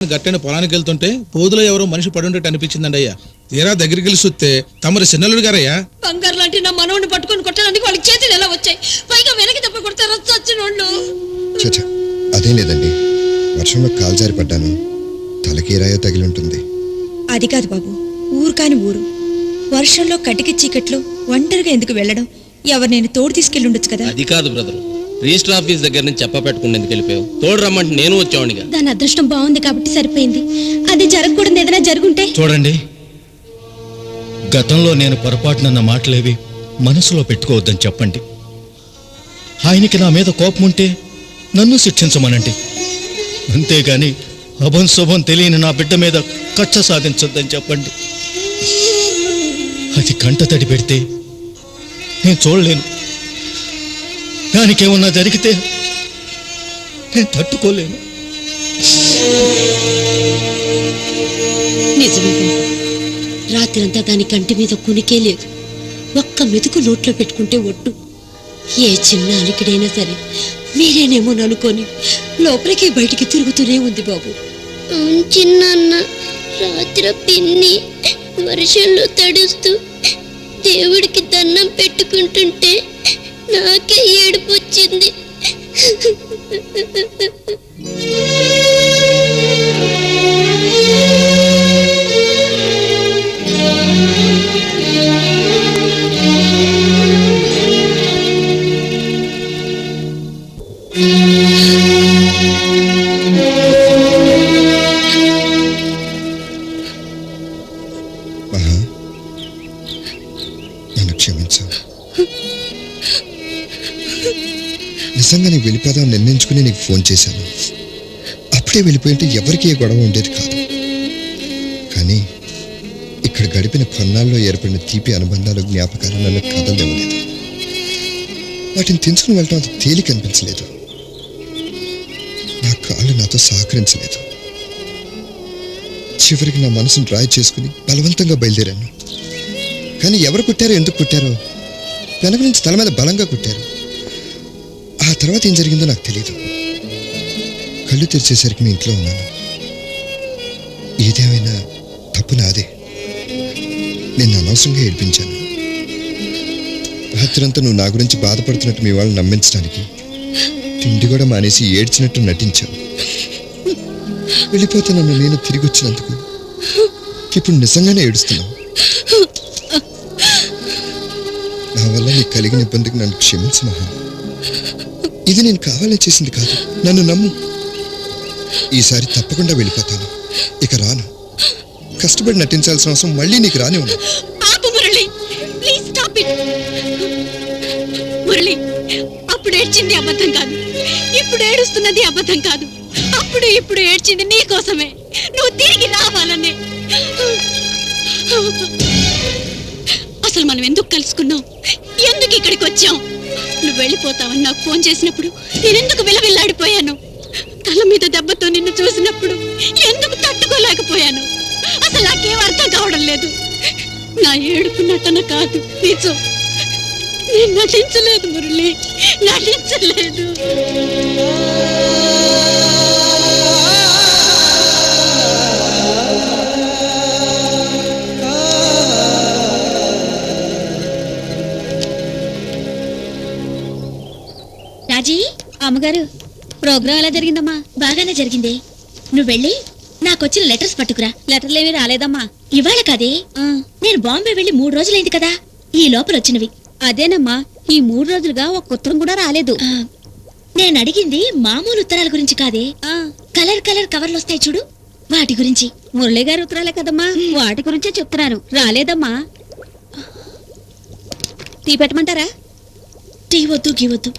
గట్టైన పొలానికి వెళ్తుంటే పోదులో ఎవరో మనిషి పడుండేట్టు అనిపించిందండి అయ్యా తీరా దగ్గరికి వెళ్ళి చూస్తే తమరి చిన్నలుడు గారయ్యా. బంగారు లాంటి నా మనవడిని పట్టుకొని కొట్టడానికి వాళ్ళకి చేతులు ఎలా వచ్చాయి? పైగా వెనక్కి దెబ్బ కొడతారు చచ్చినోళ్ళు చచ్చ అదేం లేదండి. వర్షంలో కాల్జారి పడ్డాను తలకి రాయో తగిలి ఉంటుంది. అది కాదు బాబు ఊరు కాని ఊరు. వర్షంలో కటికి చీకట్లో ఒంటరిగా ఎందుకు వెళ్ళడం? ఎవరు నేను తోడు తీసుకెళ్ళి ఉండొచ్చు కదా? అది కాదు బ్రదర్. రిజిస్టర్ ఆఫీస్ దగ్గర నుంచి చెప్ప పెట్టుకుని ఎందుకు వెళ్ళిపోయావు? తోడు రమ్మంటే నేను వచ్చావునిగా దాని అదృష్టం బాగుంది కాబట్టి సరిపోయింది. అది జరగకూడదు ఏదైనా జరుగుంటే. చూడండి. గతంలో నేను పొరపాటునన్న మాటలేవి మనసులో పెట్టుకోవద్దని చెప్పండి. ఆయనకి నా మీద కోపం ఉంటే నన్ను శిక్షించమనండి. అంతేగాని అభం శుభం తెలియని నా బిడ్డ మీద కక్ష సాధించొద్దని చెప్పండి. అది కంట తడి పెడితే నేను చూడలేను. దానికేమన్నా జరిగితే నేను తట్టుకోలేను. నిజమే బాబు. రాత్రంతా దాని కంటి మీద కునికే లేదు. ఒక్క మెతుకు నోట్లో పెట్టుకుంటే ఒట్టు. ఏ చిన్న అలికిడైనా సరే మీరేనేమో అనుకొని లోపలికి బయటికి తిరుగుతూనే ఉంది బాబు. చిన్న రాత్రి పిన్ని వర్షంలో తడుస్తూ దేవుడికి దండం పెట్టుకుంటుంటే నాకే ఏడుపు వచ్చింది. నన్ను క్షమించు. నిజంగా నీకు వెళ్ళిపోదాం నిర్ణయించుకుని నీకు ఫోన్ చేశాను. అప్పుడే వెళ్ళిపోయింటే ఎవరికి ఏ గొడవ ఉండేది కాదు. కానీ ఇక్కడ గడిపిన కొన్నాళ్ళలో ఏర్పడిన తీపి అనుబంధాలు జ్ఞాపకాలు నన్ను కదలేవలేదు వాటిని తెంచుకుని వెళ్ళడం అంత తేలిక అనిపించలేదు. నా కాళ్ళు నాతో సహకరించలేదు. చివరికి నా మనసును డ్రాయ్ చేసుకుని బలవంతంగా బయలుదేరాను. కానీ ఎవరు కుట్టారో ఎందుకు కుట్టారో? వెనక నుంచి తల మీద బలంగా కుట్టారు. ఆ తర్వాత ఏం జరిగిందో నాకు తెలియదు కళ్ళు తెరిచేసరికి మీ ఇంట్లో ఉన్నాను. ఏదేమైనా తప్పు నాదే. నేను అనవసరంగా ఏడ్పించాను. రాత్రంతా నువ్వు నా గురించి బాధపడుతున్నట్టు మీ వాళ్ళని నమ్మించడానికి తిండి కూడా మానేసి ఏడ్చినట్టు నటించావు. వెళ్ళిపోతే నన్ను నేను తిరిగి వచ్చినందుకు ఇప్పుడు నిజంగానే ఏడుస్తున్నావు. నా వల్ల నీకు కలిగిన ఇబ్బందికి నన్ను క్షమించు మహా ఇది నేను కావాలే చేసింది కాదు. నన్ను నమ్ము. ఈసారి తప్పకుండా వెళ్ళిపోతాను. ఇక రాను. కష్టపడి నటించాల్సిన అవసరం మళ్ళీ నీకు రాని ఉన్నా ఆపు ప్లీజ్ మురళి అప్పుడు ఏడ్చింది అబద్ధం కాదు. ఇప్పుడు ఏడుస్తున్నది అబద్ధం కాదు. అప్పుడు ఇప్పుడు ఏడ్చింది నీ కోసమే. నువ్వు తిరిగి రావాలనే. అసలు మనం ఎందుకు కలుసుకున్నాం? ఎందుకు ఇక్కడికి వచ్చాం? నువ్వు వెళ్ళిపోతావని నాకు ఫోన్ చేసినప్పుడు నేనెందుకు విలవిల్లాడిపోయాను? తల మీద దెబ్బతో నిన్ను చూసినప్పుడు ఎందుకు తట్టుకోలేకపోయాను? అసలు నాకేం అర్థం కావడం లేదు. నా ఏడుపు నటన కాదు నిజం. నేను నటించలేదు మురళి నటించలేదు. అమ్మగారు ప్రోగ్రాం ఎలా జరిగిందమ్మా? బాగానే జరిగింది. నువ్వు వెళ్ళి నాకొచ్చిన లెటర్స్ పట్టుకురా. లెటర్లేమీ రాలేదమ్మా. ఇవాళ కాదే నేను బాంబే వెళ్ళి మూడు రోజులైంది కదా. ఈ లోపల వచ్చినవి. అదేనమ్మా ఈ మూడు రోజులుగా ఒక ఉత్తరం కూడా రాలేదు. నేను అడిగింది మామూలు ఉత్తరాల గురించి కాదే. ఆ, కలర్ కలర్ కవర్లు వస్తాయి చూడు. వాటి గురించి. మురళి గారి ఉత్తరాలే కదమ్మా. వాటి గురించే చెప్తున్నాను రాలేదమ్మా. టీ పెట్టమంటారా? టీ వద్దు గీ వద్దు.